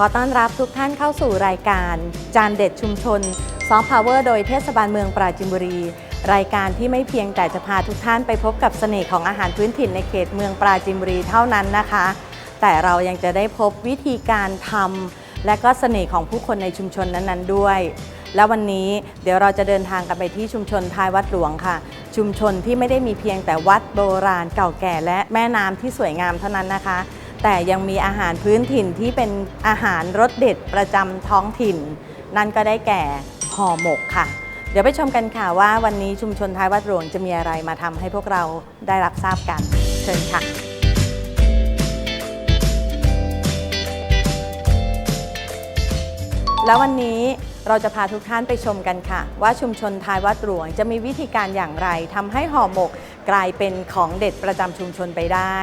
ขอต้อนรับทุกท่านเข้าสู่รายการ จานเด็ดชุมชนซอฟต์พาวเวอร์โดยเทศบาลเมืองปราจินบุรี รายการที่ไม่เพียงแต่จะพาทุกท่านไปพบกับเสน่ห์ของอาหารพื้นถิ่นในเขตเมืองปราจินบุรีเท่านั้นนะคะ แต่เรายังจะได้พบวิธีการทำและก็เสน่ห์ของผู้คนในชุมชนนั้นๆด้วย และวันนี้เดี๋ยวเราจะเดินทางกันไปที่ชุมชนท้ายวัดหลวงค่ะ ชุมชนที่ไม่ได้มีเพียงแต่วัดโบราณเก่าแก่และแม่น้ำที่สวยงามเท่านั้นนะคะ แต่ยังมีอาหารพื้นถิ่นที่เป็นอาหารรสเด็ดประจำท้องถิ่น นั่นก็ได้แก่ห่อหมกค่ะ เดี๋ยวไปชมกันค่ะว่าวันนี้ชุมชนท้ายวัดหลวงจะมีอะไรมาทำให้พวกเราได้รับทราบกัน เชิญค่ะ แล้ววันนี้ เราจะพาทุกท่านไปชมกันค่ะ ว่าชุมชนท้ายวัดหลวงจะมีวิธีการอย่างไรทำให้ห่อหมกกลายเป็นของเด็ดประจำชุมชนไปได้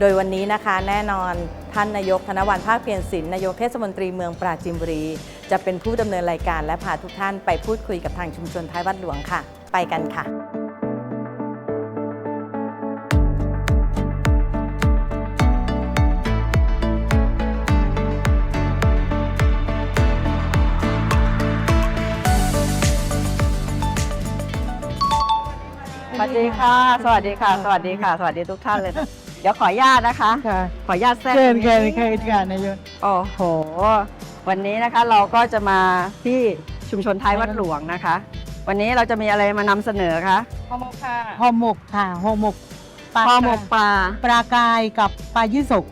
โดยวันนี้นะคะแน่นอนท่านนายกธนวัลภาคเพียรศิลป์นายกเทศมนตรีเมืองปราจีนบุรี จะเป็นผู้ดำเนินรายการและพาทุกท่านไปพูดคุยกับทางชุมชนท้ายวัดหลวงค่ะ ไปกันค่ะ ดีค่ะ สวัสดีค่ะ สวัสดีค่ะ สวัสดีทุกท่านเลยนะเดี๋ยวขออนุญาตนะคะ ค่ะขออนุญาตแทรกเชิญตรงเชิญนี้เชิญค่ะนายก โอ้โห วันนี้นะคะเราก็จะมาที่ชุมชนท้ายวัดหลวงนะคะ วันนี้เราจะมีอะไรมานำเสนอคะห่อหมกค่ะห่อหมกค่ะห่อหมกปลาห่อหมกปลา ปลากายกับปลายี่สก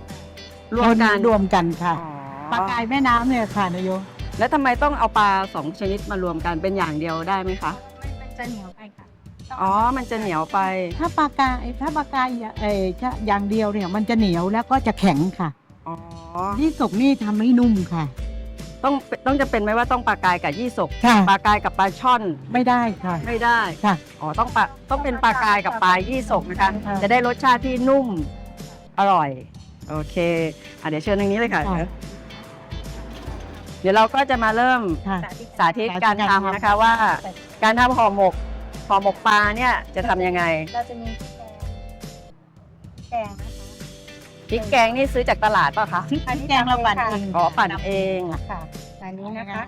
รวมกัน รวมกันค่ะอ๋อปลากายแม่น้ำเนี่ยค่ะนายกแล้วทำไมต้องเอาปลาสองชนิดมารวมกันเป็นอย่างเดียวได้ไหมคะ มันจะเหนียวไปค่ะ อ๋อ มันจะเหนียวไป ถ้าปลากายถ้าปลากายเอ่อจะอย่างเดียวเนี่ยมันจะเหนียวแล้วก็จะแข็งค่ะอ๋อ ยี่สกนี่ทำให้นุ่มค่ะ ต้องต้องจะเป็นไหมว่าต้องปลากายกับยี่สกค่ะ ปลากายกับปลาช่อนไม่ได้ค่ะ ไม่ได้ ค่ะ อ๋อ ต้องปลาต้องเป็นปลากายกับปลายี่สกนะคะ ค่ะจะได้รสชาติที่นุ่มอร่อย โอเคอะเดี๋ยวเชิญทางนี้เลยค่ะ ค่ะ เดี๋ยวเราก็จะมาเริ่มค่ะ สาธิตการทำนะคะว่า การทำห่อหมก ห่อหมกปลาเนี่ยจะทำยังไงเราจะมีแกงนะคะพริกแกงนี่ซื้อจากตลาดป่ะคะพริกแกงเราปั่นเองอ๋อปั่นเองค่ะอันนี้นะคะ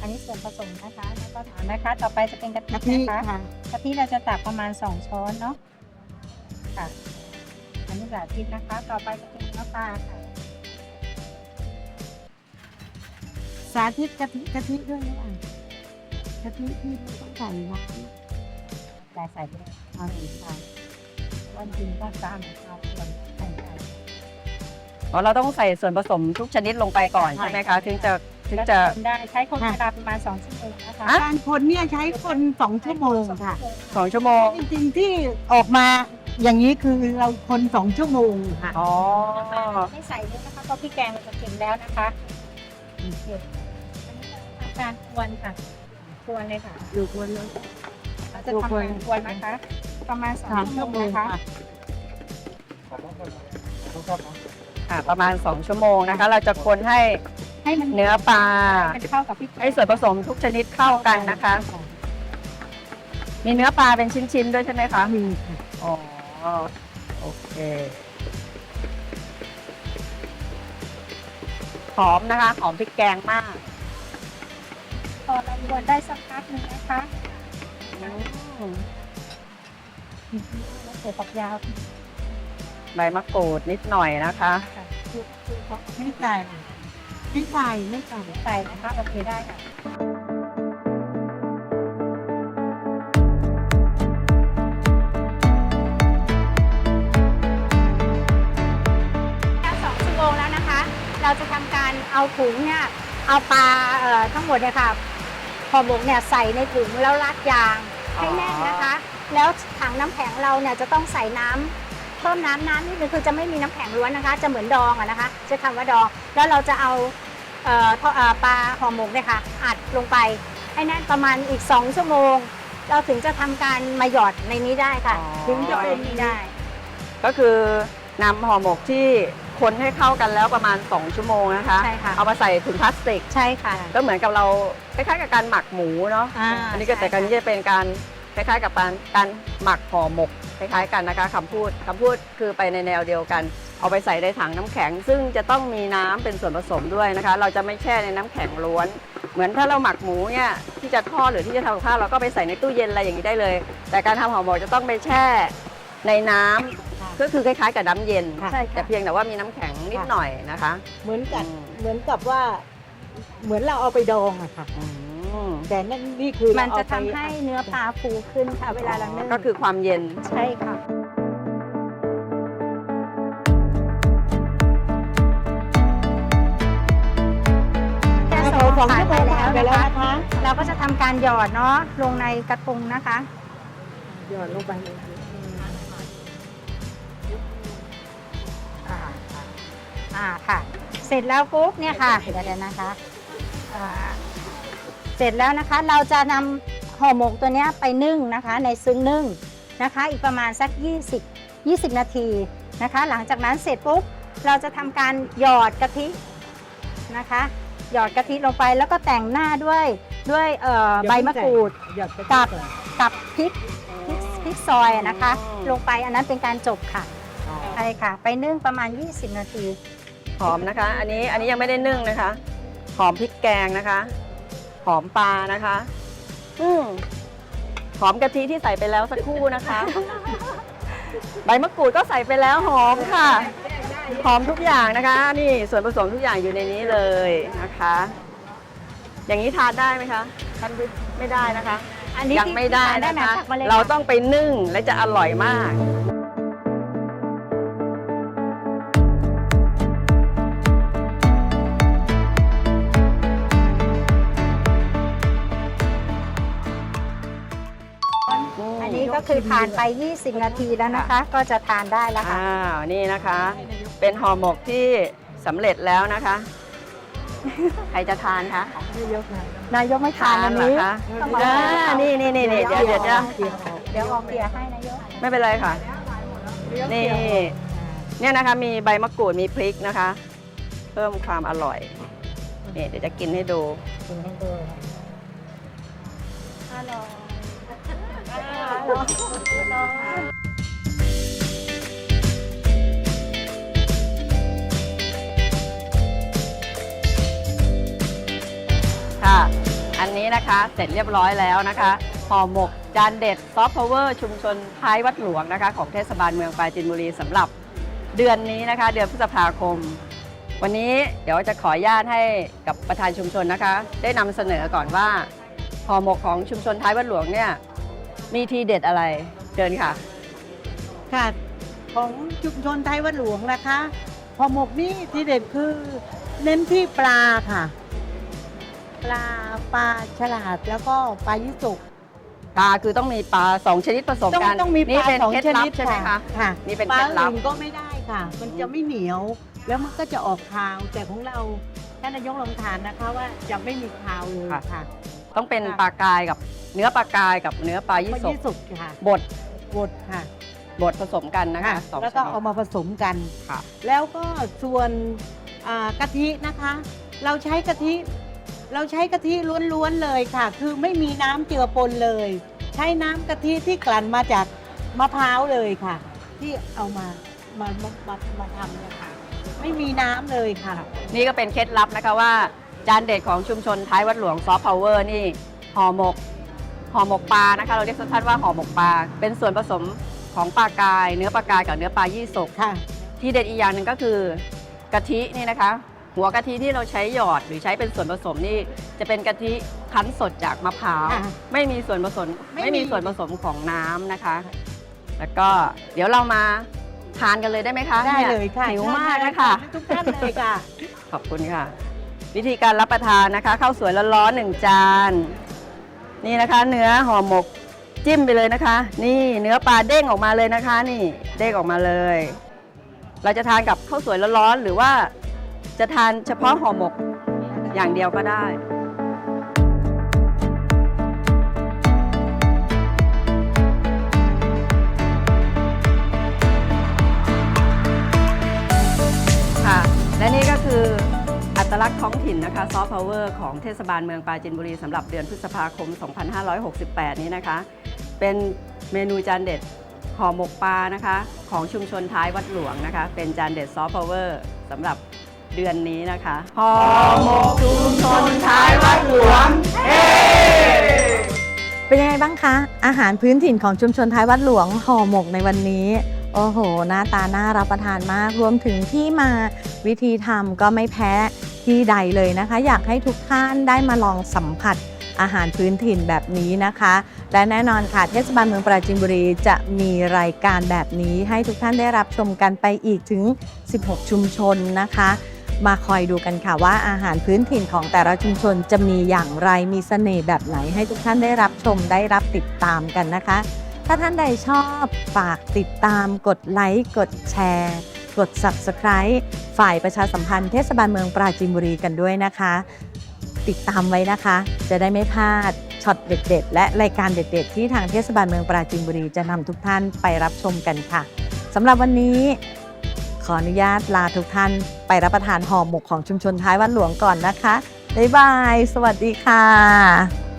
อันนี้ส่วนผสมนะคะแล้วก็ถามนะคะ ต่อไปจะเป็นกะทิกะทินะคะค่ะกะทิเราจะตักประมาณ 2 ช้อนเนาะค่ะ อันนี้สาธิตนะคะ ต่อไปจะเป็นน้ำปลาค่ะ สาธิตกะทิกะทิด้วยนะอะกะทิที่ไม่ต้องใส่น้ำ แต่ใส่ไปเลยเอาหนึ่งค่ะวันจริงก็ตามเอาส่วนใส่ไปอ๋อเราต้องใส่ส่วนผสมทุกชนิดลงไปก่อนใช่ไหมคะ ถึงจะถึงจะแล้วทำได้ใช้คนเวลาประมาณ2ชั่วโมงนะคะอะ การคนเนี่ยใช้คนสองชั่วโมงค่ะ สองชั่วโมงจริงๆที่ออกมาอย่างนี้คือเราคนสองชั่วโมงค่ะอ๋อไม่ใส่เยอะนะคะเพราะพี่แกงมันจะเค็มแล้วนะคะโอเคอันนี้เราทำการกวนค่ะกวนเลยค่ะ อยู่คนละเรา จะทำการกวนนะคะ ประมาณสองสามชั่ชั่ววโมโมงงนะคะค่ะค่ะประมาณ 2 ชั่วโมงนะคะ เราจะคนให้ให้มันเนื้อปลามันเข้ากับพี่แกงให้ส่วนผสมทุกชนิดเข้ากันนะคะ มีเนื้อปลาเป็นชิ้นๆด้วยใช่ไหมคะมีค่ะอ๋อโอเคหอมนะคะหอมพริกแกงมากพอเรากวนได้สักพักหนึ่งนะคะ อืมแล้วเสร็จฝักยาวใบมะกรูดนิดหน่อยนะคะค่ะคือคือพอไม่ใส่ไม่ใส่ไม่ใส่ใส่นะคะโอเคได้ค่ะสองชั่วโมงแล้วนะคะ เราจะทำการเอาถุงเนี่ยเอาปลาเอ่อทั้งหมดเนี่ยค่ะ ห่อหมกเนี่ยใส่ในถุงแล้วรัดยางให้แน่นนะคะ แล้วถังน้ำแข็งเราเนี่ยจะต้องใส่น้ำเพิ่มน้ำน้ำนิดนึงคือจะไม่มีน้ำแข็งล้วนนะคะ จะเหมือนดองอะนะคะจะทำว่าดอง แล้วเราจะเอาเอ่อท่อเอ่อปลาห่อหมกเนี่ยค่ะอัดลงไปให้แน่นประมาณอีก 2 ชั่วโมง เราถึงจะทำการมาหยอดในนี้ได้ค่ะอ๋อถึงจะเป็นนี้ได้ ก็คือนำห่อหมกที่ คนให้เข้ากันแล้วประมาณ 2 ชั่วโมงนะคะ ใช่ค่ะ เอามาใส่ถุงพลาสติก ใช่ค่ะ ก็เหมือนกับเราคล้ายๆกับการหมักหมูเนาะอ่าอันนี้ก็แต่การนี้จะเป็นการคล้ายๆกับการการหมักห่อหมกคล้ายๆกันนะคะคำพูดคำพูดคือไปในแนวเดียวกัน เอาไปใส่ในถังน้ำแข็ง ซึ่งจะต้องมีน้ำเป็นส่วนผสมด้วยนะคะ เราจะไม่แช่ในน้ำแข็งล้วน เหมือนถ้าเราหมักหมูเนี่ยที่จะทอดหรือที่จะทำกับข้าวเราก็ไปใส่ในตู้เย็นอะไรอย่างนี้ได้เลย แต่การทำห่อหมกจะต้องไปแช่ในน้ำ ก็คือคล้ายๆกับน้ำเย็นค่ะ แต่เพียงแต่ว่ามีน้ำแข็งนิดหน่อยนะคะเหมือนกับอืมเหมือนกับว่า เหมือนเราเอาไปดองอะค่ะ อืมแต่นั่นนี่คือมันเราจะเอาทำไปให้เนื้อปลาฟูขึ้นค่ะ เวลาเรานึ่งก็คือความเย็น ใช่ค่ะ แค่เอาสองสองผ่านชั่วโมไปงแล้วผ่านไปนะแล้วคะนะคะ เราก็จะทำการหยอดเนาะลงในกระทงนะคะ หยอดลงไปเลย อ่าค่ะ เสร็จแล้วปุ๊บเนี่ยค่ะเดี๋ยวๆนะคะอ่าเสร็จแล้วนะคะเราจะนำห่อหมกตัวเนี้ยไปนึ่งนะคะในซึ้งนึ่งนะคะ อีกประมาณสัก 20 20 นาทีนะคะ หลังจากนั้นเสร็จปุ๊บเราจะทำการหยอดกะทินะคะ หยอดกะทิลงไปแล้วก็แต่งหน้าด้วยด้วยเอ่อใบมะกรูด หยอดไปกับก่อนกับพริกพริกพริกซอยอะนะคะอ๋อลงไปอันนั้นเป็นการจบค่ะใช่ค่ะ ไปนึ่งประมาณ 20 นาที หอมนะคะ อันนี้อันนี้ยังไม่ได้นึ่งนะคะ หอมพริกแกงนะคะ หอมปลานะคะ อืมหอมกะทิที่ใส่ไปแล้วสักครู่นะคะ ใบมะกรูดก็ใส่ไปแล้วหอมค่ะ หอมทุกอย่างนะคะ นี่ส่วนผสมทุกอย่างอยู่ในนี้เลยนะคะ อย่างนี้ทานได้ไหมคะท่านไม่ได้นะคะ อันนี้ยังไม่ได้ที่ทานได้นะไหมคะตักมาเลยเราค่ะต้องไปนึ่งและจะอร่อยมาก คือผ่านไป 20 นาทีแล้วนะคะ ก็จะทานได้แล้วค่ะ อ้าวนี่นะคะ เป็นห่อหมกที่สำเร็จแล้วนะคะ ใครจะทานคะนายกนะนายกไม่ทานอันเหรอนี้คะต้องมาอ่านี่นี่นี่นี่เดี๋ยวเดี๋ยวจะเดี๋ยวออกเกลี่ยให้นายก ไม่เป็นไรค่ะ นี่ เนี่ยนะคะมีใบมะกรูดมีพริกนะคะ เพิ่มความอร่อยนี่เดี๋ยวจะกินให้ดูกินให้ดูอร่อย ค่ะ อันนี้นะคะเสร็จเรียบร้อยแล้วนะคะห่อหมกจานเด็ดซอฟต์พาวเวอร์ชุมชนท้ายวัดหลวงนะคะ ของเทศบาลเมืองปราจีนบุรีสำหรับเดือนนี้นะคะ เดือนพฤษภาคม วันนี้เดี๋ยวจะขออนุญาตให้กับประธานชุมชนนะคะ ได้นำเสนอก่อนว่าห่อหมกของชุมชนท้ายวัดหลวงเนี่ย มีทีเด็ดอะไรเชิญค่ะ ค่ะ ของชุมชนไทยวัดหลวงนะคะห่อหมกนี่ที่เด็ดคือเน้นที่ปลาค่ะ ปลาปลาฉลาดแล้วก็ปลายี่สุกปลาคือต้องมีปลาสองชนิดผสมต้องกันต้องมีปนี่ลาเป็นสองเคล็ดชลันิบดใช่ไหมคะค่ะนี่เป็นปลาเคล็ดลับ อื่นก็ไม่ได้ค่ะ มันจะไม่เหนียว แล้วมันก็จะออกคาวแต่ของเราท่านนายกลองทานนะคะว่าจะไม่มีคาวเลยค่ะ ต้องเป็นค่ะปลากายกับเนื้อปลากายกับเนื้อปลาปยี่ลาสกยี่สุกค่ะบดบดค่ะบดผสมกันนะคะสองแล้วก็ชนิด เอามาผสมกัน ค่ะ แล้วก็ส่วนอ่ากะทินะคะ เราใช้กะทิ เราใช้กะทิล้วนๆเลยค่ะ คือไม่มีน้ำเจือปนเลย ใช้น้ำกะทิที่กลั่นมาจากมะพร้าวเลยค่ะ ที่เอามามามามามาทำเนี่ยค่ะ ไม่มีน้ำเลยค่ะ นี่ก็เป็นเคล็ดลับนะคะว่า จานเด็ดของชุมชนท้ายวัดหลวงซอฟต์พาวเวอร์นี่ห่อหมกห่อหมกปลานะคะ เราเรียกสั้นๆว่าห่อหมกปลา เป็นส่วนผสมของปลากาย เนื้อปลากายกับเนื้อปลายี่สกค่ะที่เด็ดอีกอย่างหนึ่งก็คือกะทินี่นะคะ หัวกะทิที่เราใช้หยอดหรือใช้เป็นส่วนผสมนี่จะเป็นกะทิคั้นสดจากมะพร้าวค่ะไม่มีส่วนผสมไม่มีไม่มีส่วนผสมของน้ำนะคะ แล้วก็เดี๋ยวเรามาทานกันเลยได้ไหมคะได้นี่เลยค่ะหิวมากนะคะทุกท่านเลยค่ะ ขอบคุณค่ะ วิธีการรับประทานนะคะข้าวสวยร้อนๆหนึ่งจาน นี่นะคะ เนื้อห่อหมกจิ้มไปเลยนะคะ นี่เนื้อปลาเด้งออกมาเลยนะคะ นี่เด้งออกมาเลย เราจะทานกับข้าวสวยร้อนๆหรือว่าจะทานเฉพาะห่อหมกอย่างเดียวก็ได้ค่ะและนี่ก็คือ ลักษณ์ท้องถิ่นนะคะซอฟต์พาวเวอร์ของเทศบาลเมืองปราจินบุรีสำหรับเดือนพฤษภาคม 2568 นี้นะคะ เป็นเมนูจานเด็ดห่อหมกปลานะคะ ของชุมชนท้ายวัดหลวงนะคะ เป็นจานเด็ดซอฟต์พาวเวอร์สำหรับเดือนนี้นะคะห่อหมกชุมชนท้ายวัดหลวงเป็นยังไงบ้างคะ อาหารพื้นถิ่นของชุมชนท้ายวัดหลวงห่อหมกในวันนี้โอ้โห หน้าตาน่ารับประทานมาก รวมถึงที่มาวิธีทำก็ไม่แพ้ ที่ใดเลยนะคะ อยากให้ทุกท่านได้มาลองสัมผัสอาหารพื้นถิ่นแบบนี้นะคะ และแน่นอนค่ะเทศบาลเมืองปราจีนบุรีจะมีรายการแบบนี้ ให้ทุกท่านได้รับชมกันไปอีกถึง 16 ชุมชนนะคะ มาคอยดูกันค่ะว่าอาหารพื้นถิ่นของแต่ละชุมชนจะมีอย่างไรมีเสน่ห์แบบไหน ให้ทุกท่านได้รับชมได้รับติดตามกันนะคะ ถ้าท่านใดชอบฝากติดตามกดไลค์กดแชร์ กด Subscribe ฝ่ายประชาสัมพันธ์เทศบาลเมืองปราจีนบุรีกันด้วยนะคะ ติดตามไว้นะคะ จะได้ไม่พลาดช็อตเด็ด ๆ และรายการเด็ด ๆ ที่ทางเทศบาลเมืองปราจีนบุรีจะนำทุกท่านไปรับชมกันค่ะสำหรับวันนี้ขออนุญาตลาทุกท่านไปรับประทานห่อหมกของชุมชนท้ายวัดหลวงก่อนนะคะบ๊ายบาย สวัสดีค่ะ